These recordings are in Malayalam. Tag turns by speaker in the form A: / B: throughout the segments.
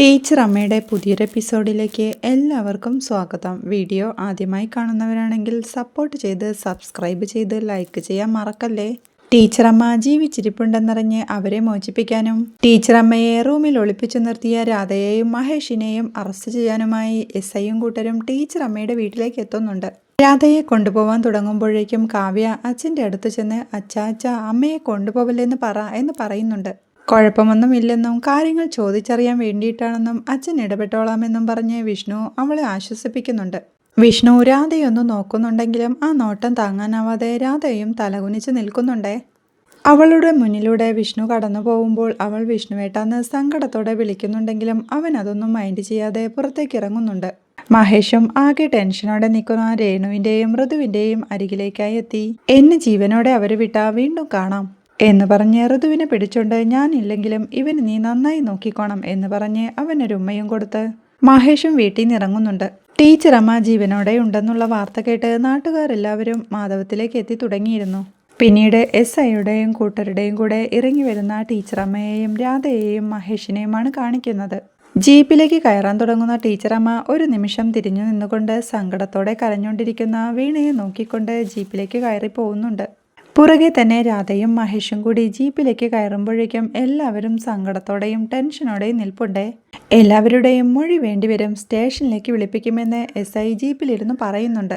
A: ടീച്ചർ അമ്മയുടെ പുതിയൊരു എപ്പിസോഡിലേക്ക് എല്ലാവർക്കും സ്വാഗതം. വീഡിയോ ആദ്യമായി കാണുന്നവരാണെങ്കിൽ സപ്പോർട്ട് ചെയ്ത് സബ്സ്ക്രൈബ് ചെയ്ത് ലൈക്ക് ചെയ്യാൻ മറക്കല്ലേ? ടീച്ചർ അമ്മ ജീവിച്ചിരിപ്പുണ്ടെന്നറിഞ്ഞ് അവരെ മോചിപ്പിക്കാനും ടീച്ചർ അമ്മയെ റൂമിൽ ഒളിപ്പിച്ചു നിർത്തിയ രാധയെയും മഹേഷിനെയും അറസ്റ്റ് ചെയ്യാനുമായി എസ് ഐയും കൂട്ടരും ടീച്ചർ അമ്മയുടെ വീട്ടിലേക്ക് എത്തുന്നുണ്ട്. രാധയെ കൊണ്ടുപോവാൻ തുടങ്ങുമ്പോഴേക്കും കാവ്യ അച്ഛന്റെ അടുത്ത് ചെന്ന് അച്ഛാ അമ്മയെ കൊണ്ടുപോവല്ലെന്ന് പറ എന്ന് പറയുന്നുണ്ട്. കുഴപ്പമൊന്നുമില്ലെന്നും കാര്യങ്ങൾ ചോദിച്ചറിയാൻ വേണ്ടിയിട്ടാണെന്നും അച്ഛൻ ഇടപെട്ടോളാമെന്നും പറഞ്ഞ് വിഷ്ണു അവളെ ആശ്വസിപ്പിക്കുന്നുണ്ട്. വിഷ്ണു രാധയൊന്ന് നോക്കുന്നുണ്ടെങ്കിലും ആ നോട്ടം താങ്ങാനാവാതെ രാധയും തലകുനിച്ച് നിൽക്കുന്നുണ്ടേ. അവളുടെ മുന്നിലൂടെ വിഷ്ണു കടന്നു പോകുമ്പോൾ അവൾ വിഷ്ണുവേട്ടാന്ന് സങ്കടത്തോടെ വിളിക്കുന്നുണ്ടെങ്കിലും അവൻ അതൊന്നും മൈൻഡ് ചെയ്യാതെ പുറത്തേക്ക് ഇറങ്ങുന്നുണ്ട്. മഹേഷും ആകെ ടെൻഷനോടെ നിൽക്കുന്ന രേണുവിന്റെയും മൃദുവിന്റെയും അരികിലേക്കായി എത്തി. എന്നെ ജീവനോടെ അവർ വിട്ടാ വീണ്ടും കാണാം. എന്ന് പറഞ്ഞ് ഋതുവിനെ പിടിച്ചുകൊണ്ട് ഞാനില്ലെങ്കിലും ഇവന് നീ നന്നായി നോക്കിക്കോണം എന്ന് പറഞ്ഞ് അവനൊരു ഉമ്മയും കൊടുത്ത് മഹേഷും വീട്ടിൽ നിന്ന് ഇറങ്ങുന്നുണ്ട്. ടീച്ചർ അമ്മ ജീവനോടെ ഉണ്ടെന്നുള്ള വാർത്ത കേട്ട് നാട്ടുകാരെല്ലാവരും മാധവത്തിലേക്ക് എത്തി തുടങ്ങിയിരുന്നു. പിന്നീട് എസ് ഐയുടെയും കൂട്ടരുടെയും കൂടെ ഇറങ്ങി വരുന്ന ടീച്ചർ അമ്മയെയും രാധയെയും മഹേഷിനെയുമാണ് കാണിക്കുന്നത്. ജീപ്പിലേക്ക് കയറാൻ തുടങ്ങുന്ന ടീച്ചറമ്മ ഒരു നിമിഷം തിരിഞ്ഞു നിന്നുകൊണ്ട് സങ്കടത്തോടെ കരഞ്ഞുകൊണ്ടിരിക്കുന്ന വീണയെ നോക്കിക്കൊണ്ട് ജീപ്പിലേക്ക് കയറി പോകുന്നുണ്ട് പുറകെ തന്നെ രാധയും മഹേഷും കൂടി ജീപ്പിലേക്ക് കയറുമ്പോഴേക്കും എല്ലാവരും സങ്കടത്തോടെയും ടെൻഷനോടെയും നിൽപ്പുണ്ടേ. എല്ലാവരുടെയും മൊഴി വേണ്ടിവരും സ്റ്റേഷനിലേക്ക് വിളിപ്പിക്കുമെന്ന് എസ് ഐ ജീപ്പിലിരുന്ന് പറയുന്നുണ്ട്.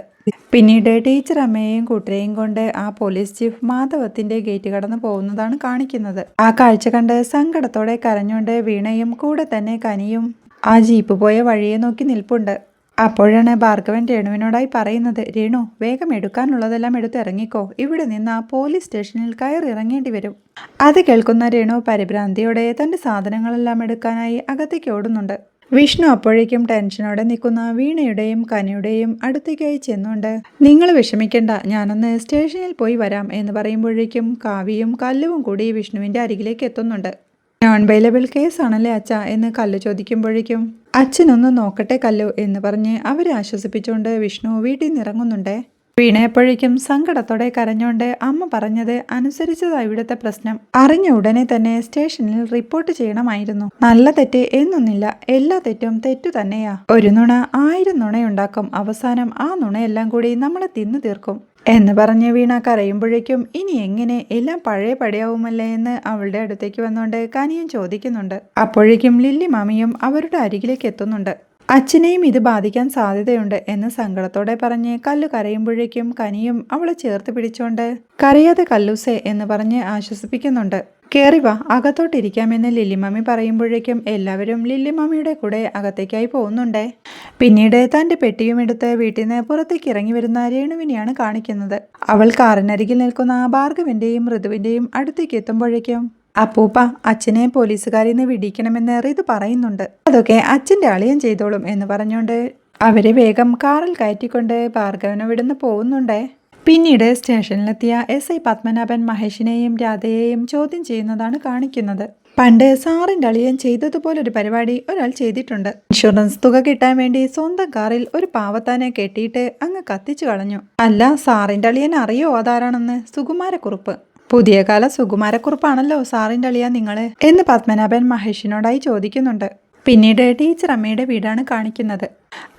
A: പിന്നീട് ടീച്ചർ അമ്മയെയും കൂട്ടരെയും കൊണ്ട് ആ പോലീസ് ചീഫ് മാധവത്തിന്റെ ഗേറ്റ് കടന്നു പോകുന്നതാണ് കാണിക്കുന്നത്. ആ കാഴ്ച കണ്ട് സങ്കടത്തോടെ കരഞ്ഞുകൊണ്ട് വീണയും കൂടെ തന്നെ കനിയും ആ ജീപ്പ് പോയ വഴിയെ നോക്കി നിൽപ്പുണ്ട്. അപ്പോഴാണ് ഭാർഗവൻ രേണുവിനോടായി പറയുന്നത് രേണു വേഗം എടുക്കാനുള്ളതെല്ലാം എടുത്ത് ഇറങ്ങിക്കോ. ഇവിടെ നിന്ന് ആ പോലീസ് സ്റ്റേഷനിൽ കയറി ഇറങ്ങേണ്ടി വരും. അത് കേൾക്കുന്ന രേണു പരിഭ്രാന്തിയോടെ തന്റെ സാധനങ്ങളെല്ലാം എടുക്കാനായി അകത്തേക്ക് ഓടുന്നുണ്ട്. വിഷ്ണു അപ്പോഴേക്കും ടെൻഷനോടെ നിൽക്കുന്ന വീണയുടെയും കനിയുടെയും അടുത്തേക്കായി ചെന്നുണ്ട് നിങ്ങൾ വിഷമിക്കണ്ട ഞാനൊന്ന് സ്റ്റേഷനിൽ പോയി വരാം എന്ന് പറയുമ്പോഴേക്കും കാവിയും കല്ലുവും കൂടി വിഷ്ണുവിന്റെ അരികിലേക്ക് എത്തുന്നുണ്ട്. നോൺ ബെയിലബിൾ കേസാണല്ലേ അച്ഛ? എന്ന് കല്ല് ചോദിക്കുമ്പോഴേക്കും അച്ഛനൊന്ന് നോക്കട്ടെ കല്ലു എന്ന് പറഞ്ഞ് അവരെ ആശ്വസിപ്പിച്ചുകൊണ്ട് വിഷ്ണു വീട്ടിൽ നിന്നിറങ്ങുന്നുണ്ട്. വീണയപ്പോഴേക്കും സങ്കടത്തോടെ കരഞ്ഞുകൊണ്ട് അമ്മ പറഞ്ഞത് അനുസരിച്ചതാ ഇവിടുത്തെ പ്രശ്നം. അറിഞ്ഞ ഉടനെ തന്നെ സ്റ്റേഷനിൽ റിപ്പോർട്ട് ചെയ്യണമായിരുന്നു. നല്ല തെറ്റ് എന്നൊന്നില്ല എല്ലാ തെറ്റും തെറ്റു തന്നെയാ. ഒരു നുണ ആയിരം നുണയുണ്ടാക്കും. അവസാനം ആ നുണയെല്ലാം കൂടി നമ്മളെ തിന്നു തീർക്കും. എന്ന് പറഞ്ഞ് വീണ കരയുമ്പോഴേക്കും ഇനി എങ്ങനെ എല്ലാം പഴയ പടിയാവുമല്ലേ എന്ന് അവളുടെ അടുത്തേക്ക് വന്നുകൊണ്ട് കനിയും ചോദിക്കുന്നുണ്ട്. അപ്പോഴേക്കും ലില്ലി മാമിയും അവരുടെ അരികിലേക്ക് എത്തുന്നുണ്ട്. അച്ഛനെയും ഇത് ബാധിക്കാൻ സാധ്യതയുണ്ട് എന്ന് സങ്കടത്തോടെ പറഞ്ഞ് കല്ലു കരയുമ്പോഴേക്കും കനിയും അവളെ ചേർത്ത് പിടിച്ചുകൊണ്ട് കരയാതെ കല്ലൂസേ എന്ന് പറഞ്ഞ് ആശ്വസിപ്പിക്കുന്നുണ്ട്. കേറി വാ അകത്തോട്ടിരിക്കാമെന്ന് ലില്ലിമമ്മി പറയുമ്പോഴേക്കും എല്ലാവരും ലില്ലിമമ്മിയുടെ കൂടെ അകത്തേക്കായി പോകുന്നുണ്ടേ. പിന്നീട് തന്റെ പെട്ടിയും എടുത്ത് വീട്ടിൽ നിന്ന് പുറത്തേക്ക് ഇറങ്ങി വരുന്ന രേണുവിനെയാണ് കാണിക്കുന്നത്. അവൾ കാറിനരികിൽ നിൽക്കുന്ന ഭാർഗവിന്റെയും ഋതുവിന്റെയും അടുത്തേക്ക് എത്തുമ്പോഴേക്കും അപ്പൂപ്പ അച്ഛനെ പോലീസുകാരിൽ നിന്ന് വിടിക്കണമെന്ന് റിതു പറയുന്നുണ്ട്. അതൊക്കെ അച്ഛന്റെ അളിയം ചെയ്തോളും എന്ന് പറഞ്ഞുകൊണ്ട് അവരെ വേഗം കാറിൽ കയറ്റിക്കൊണ്ട് ഭാർഗവനെ വിടുന്ന് പോകുന്നുണ്ടേ. പിന്നീട് സ്റ്റേഷനിലെത്തിയ എസ് ഐ പത്മനാഭൻ മഹേഷിനെയും രാധയെയും ചോദ്യം ചെയ്യുന്നതാണ് കാണിക്കുന്നത്. പണ്ട് സാറിന്റെ അളിയൻ ചെയ്തതുപോലൊരു പരിപാടി ഒരാൾ ചെയ്തിട്ടുണ്ട്. ഇൻഷുറൻസ് തുക കിട്ടാൻ വേണ്ടി സ്വന്തം കാറിൽ ഒരു പാവത്താനെ കെട്ടിയിട്ട് അങ്ങ് കത്തിച്ചു കളഞ്ഞു. അല്ല സാറിന്റെ അളിയൻ അറിയോ അതാരാണെന്ന്? സുകുമാരക്കുറുപ്പ്. പുതിയ കാല സുകുമാരക്കുറുപ്പാണല്ലോ സാറിന്റെ അളിയ നിങ്ങൾ എന്ന് പത്മനാഭൻ മഹേഷിനോടായി ചോദിക്കുന്നുണ്ട്. പിന്നീട് ടീച്ചർ അമ്മയുടെ വീടാണ് കാണിക്കുന്നത്.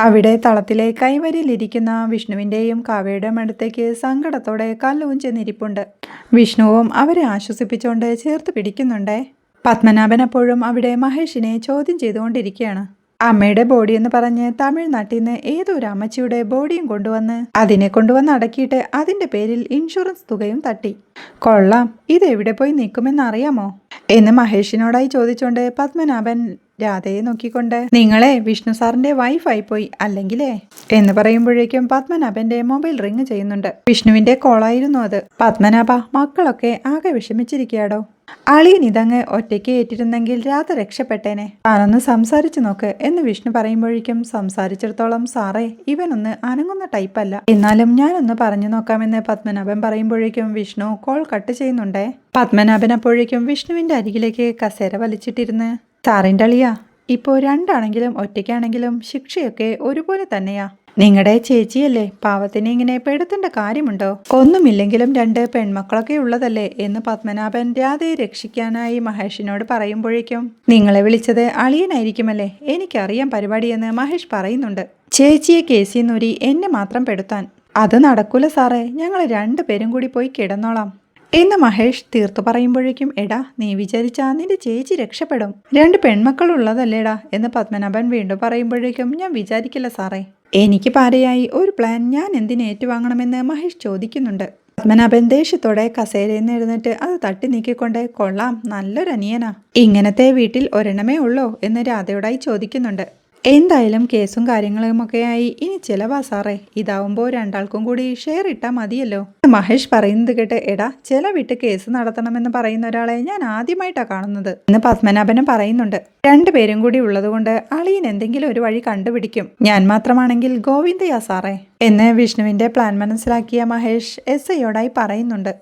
A: അവിടെ തളത്തിലെ കൈവരിയിലിരിക്കുന്ന വിഷ്ണുവിന്റെയും കാവ്യയുടെയും അടുത്തേക്ക് സങ്കടത്തോടെ കല്ലുവും ചെന്നിരിപ്പുണ്ട്. വിഷ്ണുവും അവരെ ആശ്വസിപ്പിച്ചുകൊണ്ട് ചേർത്ത് പിടിക്കുന്നുണ്ടേ. പത്മനാഭൻ അപ്പോഴും അവിടെ മഹേഷിനെ ചോദ്യം ചെയ്തുകൊണ്ടിരിക്കുകയാണ്. അമ്മയുടെ ബോഡി എന്ന് പറഞ്ഞ് തമിഴ്നാട്ടിൽ നിന്ന് ഏതോ ഒരു അമ്മച്ചിയുടെ ബോഡിയും കൊണ്ടുവന്ന് അതിനെ കൊണ്ടുവന്ന് അടക്കിയിട്ട് അതിന്റെ പേരിൽ ഇൻഷുറൻസ് തുകയും തട്ടി. കൊള്ളാം ഇത് എവിടെ പോയി നിൽക്കുമെന്ന് അറിയാമോ? എന്ന് മഹേഷിനോടായി ചോദിച്ചുകൊണ്ട് പത്മനാഭൻ രാധയെ നോക്കിക്കൊണ്ട് നിങ്ങളെ വിഷ്ണു സാറിന്റെ വൈഫായി പോയി അല്ലെങ്കിലേ? എന്ന് പറയുമ്പോഴേക്കും പത്മനാഭന്റെ മൊബൈൽ റിങ് ചെയ്യുന്നുണ്ട്. വിഷ്ണുവിന്റെ കോളായിരുന്നു അത്. പത്മനാഭ മക്കളൊക്കെ ആകെ വിഷമിച്ചിരിക്കുകയാടോ? അളിയൻ ഇതങ്ങ് ഒറ്റയ്ക്ക് ഏറ്റിരുന്നെങ്കിൽ രാധ രക്ഷപ്പെട്ടേനെ. താനൊന്ന് സംസാരിച്ചു നോക്ക് എന്ന് വിഷ്ണു പറയുമ്പോഴേക്കും സംസാരിച്ചിടത്തോളം സാറേ ഇവനൊന്ന് അനങ്ങുന്ന ടൈപ്പല്ല എന്നാലും ഞാനൊന്ന് പറഞ്ഞു നോക്കാമെന്ന് പത്മനാഭൻ പറയുമ്പോഴേക്കും വിഷ്ണു കോൾ കട്ട് ചെയ്യുന്നുണ്ടേ? പത്മനാഭൻ അപ്പോഴേക്കും വിഷ്ണുവിന്റെ അരികിലേക്ക് കസേര വലിച്ചിട്ടിരുന്ന് സാറിന്റെ അളിയാ ഇപ്പോൾ രണ്ടാണെങ്കിലും ഒറ്റയ്ക്കാണെങ്കിലും ശിക്ഷയൊക്കെ ഒരുപോലെ തന്നെയാ. നിങ്ങളുടെ ചേച്ചിയല്ലേ പാവത്തിനെ ഇങ്ങനെ പെടുത്തേണ്ട കാര്യമുണ്ടോ? ഒന്നുമില്ലെങ്കിലും രണ്ട് പെൺമക്കളൊക്കെ ഉള്ളതല്ലേ എന്ന് പത്മനാഭൻ രാധയെ രക്ഷിക്കാനായി മഹേഷിനോട് പറയുമ്പോഴേക്കും നിങ്ങളെ വിളിച്ചത് അളിയനായിരിക്കുമല്ലേ? എനിക്കറിയാം പരിപാടിയെന്ന് മഹേഷ് പറയുന്നുണ്ട്. ചേച്ചിയെ കേസിൽ നൂരി എന്നെ മാത്രം പെടുത്താൻ. അത് നടക്കൂല സാറേ ഞങ്ങൾ രണ്ടുപേരും കൂടി പോയി കിടന്നോളാം. എന്ന് മഹേഷ് തീർത്തു പറയുമ്പോഴേക്കും എടാ നീ വിചാരിച്ചാ നിന്റെ ചേച്ചി രക്ഷപ്പെടും. രണ്ട് പെൺമക്കൾ ഉള്ളതല്ലേടാ എന്ന് പത്മനാഭൻ വീണ്ടും പറയുമ്പോഴേക്കും ഞാൻ വിചാരിക്കില്ല സാറേ. എനിക്ക് പാരയായി ഒരു പ്ലാൻ ഞാൻ എന്തിന് ഏറ്റുവാങ്ങണമെന്ന് മഹേഷ് ചോദിക്കുന്നുണ്ട്. പത്മനാഭൻ ദേഷ്യത്തോടെ കസേരയിൽ നിന്ന് എഴുന്നേറ്റ് അത് തട്ടി നീക്കിക്കൊണ്ട് കൊള്ളാം നല്ലൊരു അനിയനാ ഇങ്ങനത്തെ വീട്ടിൽ ഒരെണ്ണമേ ഉള്ളോ എന്ന് രാധയോടായി ചോദിക്കുന്നുണ്ട്. എന്തായാലും കേസും കാര്യങ്ങളും ഒക്കെ കാര്യങ്ങളുമൊക്കെയായി. ഇനി ചിലവാ സാറേ ഇതാവുമ്പോൾ രണ്ടാൾക്കും കൂടി ഷെയർ ഇട്ടാൽ മതിയല്ലോ. മഹേഷ് പറയുന്നത് കേട്ട് എടാ ചിലവിട്ട് കേസ് നടത്തണമെന്ന് പറയുന്ന ഒരാളെ ഞാൻ ആദ്യമായിട്ടാ കാണുന്നത്. എന്ന് പത്മനാഭനും പറയുന്നുണ്ട്. രണ്ടുപേരും കൂടി ഉള്ളതുകൊണ്ട് അളിയൻ എന്തെങ്കിലും ഒരു വഴി കണ്ടുപിടിക്കും. ഞാൻ മാത്രമാണെങ്കിൽ ഗോവിന്ദയാ സാറേ എന്ന് വിഷ്ണുവിന്റെ പ്ലാൻ മനസ്സിലാക്കിയ മഹേഷ് എസ് ഐയോടായി പറയുന്നുണ്ട്.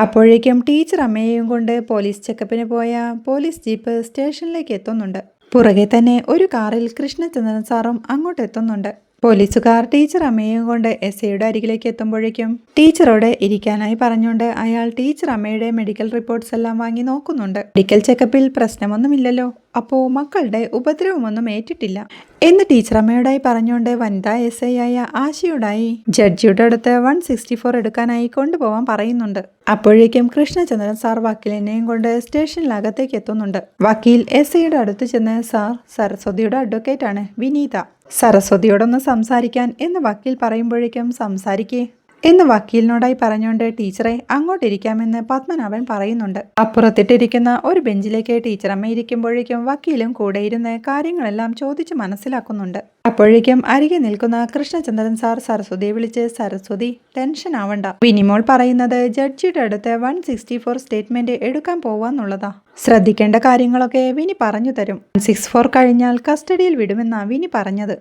A: അപ്പോഴേക്കും ടീച്ചർ അമ്മയെയും കൊണ്ട് പോലീസ് ചെക്കപ്പിന് പോയ പോലീസ് ജീപ്പ് സ്റ്റേഷനിലേക്ക് എത്തുന്നുണ്ട്. പുറകെ തന്നെ ഒരു കാറിൽ കൃഷ്ണചന്ദ്രൻ സാറും അങ്ങോട്ട് എത്തുന്നുണ്ട് പോലീസുകാർ ടീച്ചർ അമ്മയെയും കൊണ്ട് എസ് ഐയുടെ അരികിലേക്ക് എത്തുമ്പോഴേക്കും ടീച്ചറോട് ഇരിക്കാനായി പറഞ്ഞുകൊണ്ട് അയാൾ ടീച്ചർ അമ്മയുടെ മെഡിക്കൽ റിപ്പോർട്ട്സ് എല്ലാം വാങ്ങി നോക്കുന്നുണ്ട്. മെഡിക്കൽ ചെക്കപ്പിൽ പ്രശ്നമൊന്നുമില്ലല്ലോ. അപ്പോൾ മക്കളുടെ ഉപദ്രവമൊന്നും ഏറ്റിട്ടില്ല. എന്ന് ടീച്ചർ അമ്മയോടായി പറഞ്ഞുകൊണ്ട് വനിതാ എസ് ഐ ആയ ആശയോടായി ജഡ്ജിയുടെ അടുത്ത് വൺ സിക്സ്റ്റി ഫോർ എടുക്കാനായി കൊണ്ടുപോകാൻ പറയുന്നുണ്ട്. അപ്പോഴേക്കും കൃഷ്ണചന്ദ്രൻ സാർ വക്കീലിനെയും കൊണ്ട് സ്റ്റേഷനിലകത്തേക്ക് എത്തുന്നുണ്ട്. വക്കീൽ എസ് ഐയുടെ അടുത്ത് ചെന്ന് സാർ സരസ്വതിയുടെ അഡ്വക്കേറ്റ് ആണ് വിനീത. സരസ്വതിയോടൊന്ന് സംസാരിക്കാൻ എന്ന് വക്കീൽ പറയുമ്പോഴേക്കും സംസാരിക്കേ. എന്ന് വക്കീലിനോടായി പറഞ്ഞുകൊണ്ട് ടീച്ചറെ അങ്ങോട്ടിരിക്കാമെന്ന് പത്മനാഭൻ പറയുന്നുണ്ട്. അപ്പുറത്തിട്ടിരിക്കുന്ന ഒരു ബെഞ്ചിലേക്ക് ടീച്ചറമ്മ ഇരിക്കുമ്പോഴേക്കും വക്കീലും കൂടെ ഇരുന്ന് കാര്യങ്ങളെല്ലാം ചോദിച്ച് മനസ്സിലാക്കുന്നുണ്ട്. അപ്പോഴേക്കും അരികെ നിൽക്കുന്ന കൃഷ്ണചന്ദ്രൻ സാർ സരസ്വതിയെ വിളിച്ച് സരസ്വതി ടെൻഷൻ ആവണ്ട. വിനിമോൾ പറയുന്നത് ജഡ്ജിയുടെ അടുത്ത് വൺ സിക്സ്റ്റി ഫോർ സ്റ്റേറ്റ്മെന്റ് എടുക്കാൻ പോവാന്നുള്ളതാ. ശ്രദ്ധിക്കേണ്ട കാര്യങ്ങളൊക്കെ വിനി പറഞ്ഞു തരും. സിക്സ് ഫോർ കഴിഞ്ഞാൽ കസ്റ്റഡിയിൽ വിടുമെന്നാ വിനി പറഞ്ഞത്.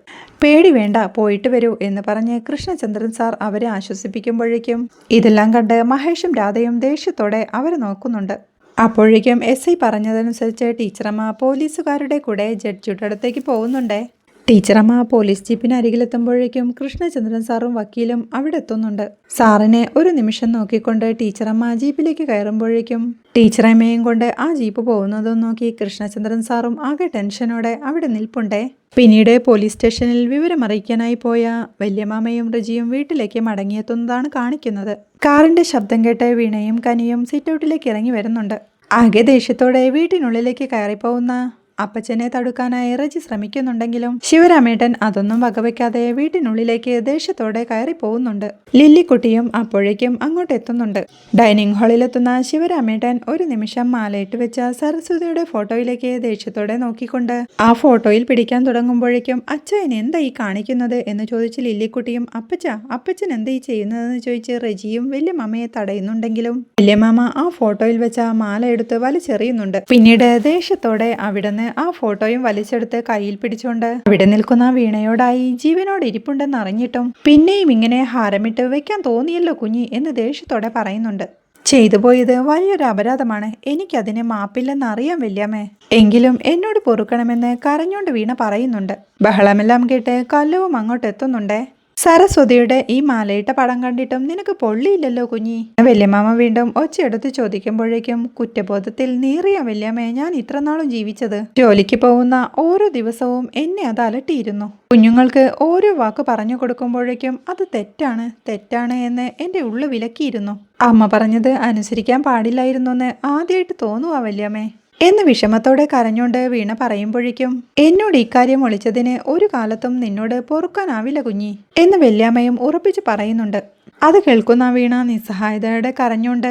A: പേടി വേണ്ട പോയിട്ട് വരൂ എന്ന് പറഞ്ഞ് കൃഷ്ണചന്ദ്രൻ സാർ അവരെ ആശ്വസിപ്പിക്കുമ്പോഴേക്കും ഇതെല്ലാം കണ്ട് മഹേഷും രാധയും ദേഷ്യത്തോടെ അവരെ നോക്കുന്നുണ്ട്. അപ്പോഴേക്കും എസ് ഐ പറഞ്ഞതനുസരിച്ച് ടീച്ചറമ്മ പോലീസുകാരുടെ കൂടെ ജഡ്ജിയുടെ അടുത്തേക്ക് പോകുന്നുണ്ടേ. ടീച്ചറമ്മ പോലീസ് ജീപ്പിന് അരികിലെത്തുമ്പോഴേക്കും കൃഷ്ണചന്ദ്രൻ സാറും വക്കീലും അവിടെ എത്തുന്നുണ്ട്. സാറിനെ ഒരു നിമിഷം നോക്കിക്കൊണ്ട് ടീച്ചറമ്മ ജീപ്പിലേക്ക് കയറുമ്പോഴേക്കും ടീച്ചറമ്മയും കൊണ്ട് ആ ജീപ്പ് പോകുന്നതും നോക്കി കൃഷ്ണചന്ദ്രൻ സാറും ആകെ ടെൻഷനോടെ അവിടെ നിൽപ്പുണ്ടേ. പിന്നീട് പോലീസ് സ്റ്റേഷനിൽ വിവരമറിയിക്കാനായി പോയ വല്യമാമയും റജിയും വീട്ടിലേക്ക് മടങ്ങിയെത്തുന്നതാണ് കാണിക്കുന്നത്. കാറിന്റെ ശബ്ദം കേട്ട് വീണയും കനിയും സിറ്റൗട്ടിലേക്ക് ഇറങ്ങി വരുന്നുണ്ട്. ആകെ ദേഷ്യത്തോടെ വീട്ടിനുള്ളിലേക്ക് കയറിപ്പോകുന്ന അപ്പച്ചനെ തടുക്കാനായി റജി ശ്രമിക്കുന്നുണ്ടെങ്കിലും ശിവരാമേട്ടൻ അതൊന്നും വകവയ്ക്കാതെ വീട്ടിനുള്ളിലേക്ക് ദേഷ്യത്തോടെ കയറി പോകുന്നുണ്ട് ലില്ലിക്കുട്ടിയും അപ്പോഴേക്കും അങ്ങോട്ട് എത്തുന്നുണ്ട് ഡൈനിങ് ഹാളിലെത്തുന്ന ശിവരാമേട്ടൻ ഒരു നിമിഷം മാലയിട്ട് വെച്ച സരസ്വതിയുടെ ഫോട്ടോയിലേക്ക് ദേഷ്യത്തോടെ നോക്കിക്കൊണ്ട് ആ ഫോട്ടോയിൽ പിടിക്കാൻ തുടങ്ങുമ്പോഴേക്കും അച്ഛൻ എന്താ ഈ കാണിക്കുന്നത് എന്ന് ചോദിച്ച് ലില്ലിക്കുട്ടിയും അപ്പച്ച അപ്പച്ചൻ എന്താ ഈ ചെയ്യുന്നതെന്ന് ചോദിച്ച് റജിയും വല്യമ്മയെ തടയുന്നുണ്ടെങ്കിലും വല്യമ്മ ആ ഫോട്ടോയിൽ വെച്ച മാല എടുത്ത് വലിച്ചെറിയുന്നുണ്ട്. പിന്നീട് ദേഷ്യത്തോടെ അവിടുന്ന് ആ ഫോട്ടോയും വലിച്ചെടുത്ത് കയ്യിൽ പിടിച്ചുകൊണ്ട് ഇവിടെ നിൽക്കുന്ന വീണയോടായി ജീവനോട് ഇരിപ്പുണ്ടെന്ന് അറിഞ്ഞിട്ടും പിന്നെയും ഇങ്ങനെ ഹാരമിട്ട് വെക്കാൻ തോന്നിയല്ലോ കുഞ്ഞി എന്ന് ദേഷ്യത്തോടെ പറയുന്നുണ്ട്. ചെയ്തു പോയത് വലിയൊരു അപരാധമാണ്. എനിക്കതിന് മാപ്പില്ലെന്ന് അറിയാൻ വല്യമ്മേ എങ്കിലും എന്നോട് പൊറുക്കണമെന്ന് കരഞ്ഞോണ്ട് വീണ പറയുന്നുണ്ട്. ബഹളമെല്ലാം കേട്ട് കല്ലുവും അങ്ങോട്ട് എത്തുന്നുണ്ടേ? സരസ്വതിയുടെ ഈ മാലയിട്ട പടം കണ്ടിട്ടും നിനക്ക് പൊള്ളിയില്ലല്ലോ കുഞ്ഞി. വല്യമാമ വീണ്ടും ഒച്ചയെടുത്ത് ചോദിക്കുമ്പോഴേക്കും കുറ്റബോധത്തിൽ നീറിയ വല്യമ്മയെ ഞാൻ ഇത്ര നാളും ജീവിച്ചത്. ജോലിക്ക് പോകുന്ന ഓരോ ദിവസവും എന്നെ അത് അലട്ടിയിരുന്നു. കുഞ്ഞുങ്ങൾക്ക് ഓരോ വാക്ക് പറഞ്ഞു കൊടുക്കുമ്പോഴേക്കും അത് തെറ്റാണ് തെറ്റാണ് എന്ന് എന്റെ ഉള്ളു വിലക്കിയിരുന്നു. അമ്മ പറഞ്ഞത് അനുസരിക്കാൻ പാടില്ലായിരുന്നു എന്ന് ആദ്യമായിട്ട് തോന്നുവാ വല്യമ്മേ. എന്ന് വിഷമത്തോടെ കരഞ്ഞുകൊണ്ട് വീണ പറയുമ്പോഴേക്കും എന്നോട് ഇക്കാര്യം ഒളിച്ചതിന് ഒരു കാലത്തും നിന്നോട് പൊറുക്കാനാവില്ല കുഞ്ഞി എന്ന് വല്യാമ്മയും ഉറപ്പിച്ച് പറയുന്നുണ്ട്. അത് കേൾക്കുന്ന വീണ നിസ്സഹായതയോടെ കരഞ്ഞുകൊണ്ട്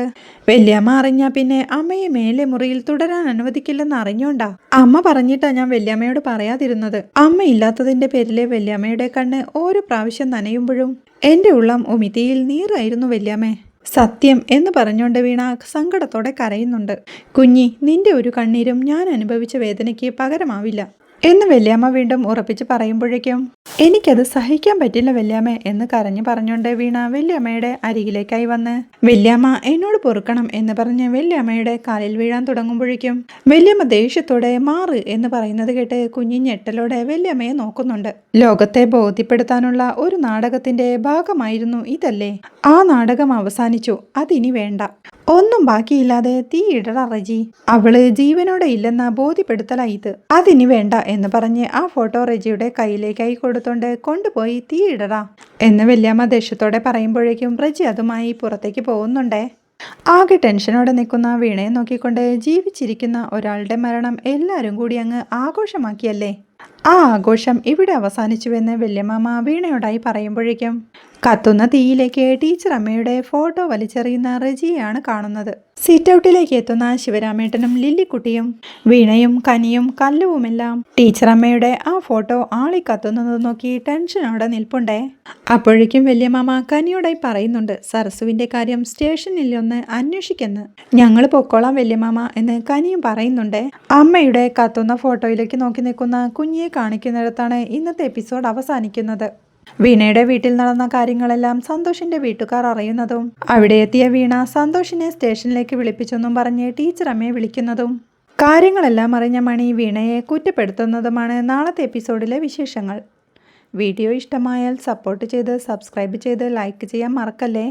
A: വെല്ലിയമ്മ അറിഞ്ഞാ പിന്നെ അമ്മയെ മേലെ മുറിയിൽ തുടരാൻ അനുവദിക്കില്ലെന്ന് അറിഞ്ഞോണ്ടാ? അമ്മ പറഞ്ഞിട്ടാ ഞാൻ വെല്ലിയമ്മയോട് പറയാതിരുന്നത്. അമ്മ ഇല്ലാത്തതിന്റെ പേരിലെ വെല്ലിയമ്മയുടെ കണ്ണ് ഓരോ പ്രാവശ്യം നനയുമ്പോഴും എന്റെ ഉള്ളം ഉമിതിയിൽ നീറായിരുന്നു വല്യാമ്മേ. സത്യം എന്ന് പറഞ്ഞുകൊണ്ട് വീണ സങ്കടത്തോടെ കരയുന്നുണ്ട്. കുഞ്ഞി നിന്റെ ഒരു കണ്ണീരും ഞാൻ അനുഭവിച്ച വേദനയ്ക്ക് പകരമാവില്ല. എന്ന് വല്യാമ്മ വീണ്ടും ഉറപ്പിച്ച് പറയുമ്പോഴേക്കും എനിക്കത് സഹിക്കാൻ പറ്റില്ല വല്യാമ്മ എന്ന് കരഞ്ഞു പറഞ്ഞുകൊണ്ട് വീണ വല്യമ്മയുടെ അരികിലേക്കായി വന്ന്. വല്യാമ്മ എന്നോട് പൊറുക്കണം എന്ന് പറഞ്ഞ് വല്യമ്മയുടെ കാലിൽ വീഴാൻ തുടങ്ങുമ്പോഴേക്കും വല്യമ്മ ദേഷ്യത്തോടെ മാറ് എന്ന് പറയുന്നത് കേട്ട് കുഞ്ഞി ഞെട്ടലോടെ വല്യമ്മയെ നോക്കുന്നുണ്ട്. ലോകത്തെ ബോധ്യപ്പെടുത്താനുള്ള ഒരു നാടകത്തിന്റെ ഭാഗമായിരുന്നു ഇതല്ലേ? ആ നാടകം അവസാനിച്ചു അതിനി വേണ്ട. ഒന്നും ബാക്കിയില്ലാതെ തീയിടറ റജി. അവൾ ജീവനോടെ ഇല്ലെന്ന ബോധ്യപ്പെടുത്തലായി ഇത്. അതിനി വേണ്ട. എന്ന് പറഞ്ഞ് ആ ഫോട്ടോ റജിയുടെ കയ്യിലേക്കായി കൊടുത്തോണ്ട് കൊണ്ടുപോയി തീയിടറ എന്ന് വല്യമ്മ ദേഷ്യത്തോടെ പറയുമ്പോഴേക്കും റജി അതുമായി പുറത്തേക്ക് പോകുന്നുണ്ടേ. ആകെ ടെൻഷനോടെ നിൽക്കുന്ന വീണയെ നോക്കിക്കൊണ്ട് ജീവിച്ചിരിക്കുന്ന ഒരാളുടെ മരണം എല്ലാവരും കൂടി അങ്ങ് ആഘോഷമാക്കിയല്ലേ? ആ ആഘോഷം ഇവിടെ അവസാനിച്ചുവെന്ന് വല്യമാമ വീണയോടായി പറയുമ്പോഴേക്കും കത്തുന്ന തീയിലേക്ക് ടീച്ചർ അമ്മയുടെ ഫോട്ടോ വലിച്ചെറിയുന്ന റെജിയാണ് കാണുന്നത്. സിറ്റ് ഔട്ടിലേക്ക് എത്തുന്ന ശിവരാമേട്ടനും ലില്ലിക്കുട്ടിയും വീണയും കനിയും കല്ലുവുമെല്ലാം ടീച്ചർ അമ്മയുടെ ആ ഫോട്ടോ ആളി കത്തുന്നത് നോക്കി ടെൻഷനോടെ നിൽപ്പുണ്ടേ. അപ്പോഴേക്കും വല്യമാമ കനിയോടായി പറയുന്നുണ്ട് സരസുവിന്റെ കാര്യം സ്റ്റേഷനിൽ ഒന്ന് അന്വേഷിക്കെന്ന്. ഞങ്ങൾ പൊക്കോളാം വല്യമാമ എന്ന് കനിയും പറയുന്നുണ്ട്. അമ്മയുടെ കത്തുന്ന ഫോട്ടോയിലേക്ക് നോക്കി നിൽക്കുന്ന കുഞ്ഞിയെ കാണിക്കുന്നിടത്താണ് ഇന്നത്തെ എപ്പിസോഡ് അവസാനിക്കുന്നത്. വീണയുടെ വീട്ടിൽ നടന്ന കാര്യങ്ങളെല്ലാം സന്തോഷിന്റെ വീട്ടുകാർ അറിയുന്നതും അവിടെ എത്തിയ വീണ സന്തോഷിനെ സ്റ്റേഷനിലേക്ക് വിളിപ്പിച്ചെന്നും പറഞ്ഞ് ടീച്ചർ അമ്മയെ വിളിക്കുന്നതും കാര്യങ്ങളെല്ലാം അറിഞ്ഞ മണി വീണയെ കുറ്റപ്പെടുത്തുന്നതുമാണ് നാളത്തെ എപ്പിസോഡിലെ വിശേഷങ്ങൾ. വീഡിയോ ഇഷ്ടമായാൽ സപ്പോർട്ട് ചെയ്ത് സബ്സ്ക്രൈബ് ചെയ്ത് ലൈക്ക് ചെയ്യാൻ മറക്കല്ലേ?